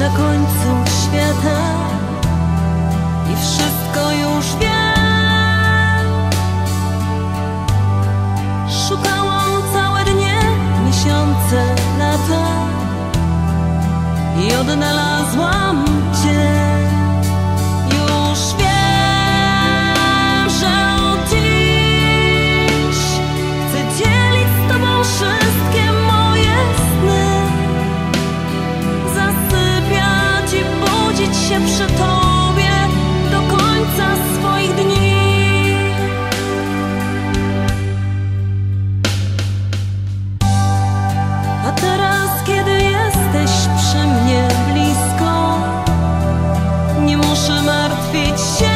na końcu świata i wszystko już wiem. Szukałam całe dnie, miesiące, lata i odnalazłam. muszę martwić się.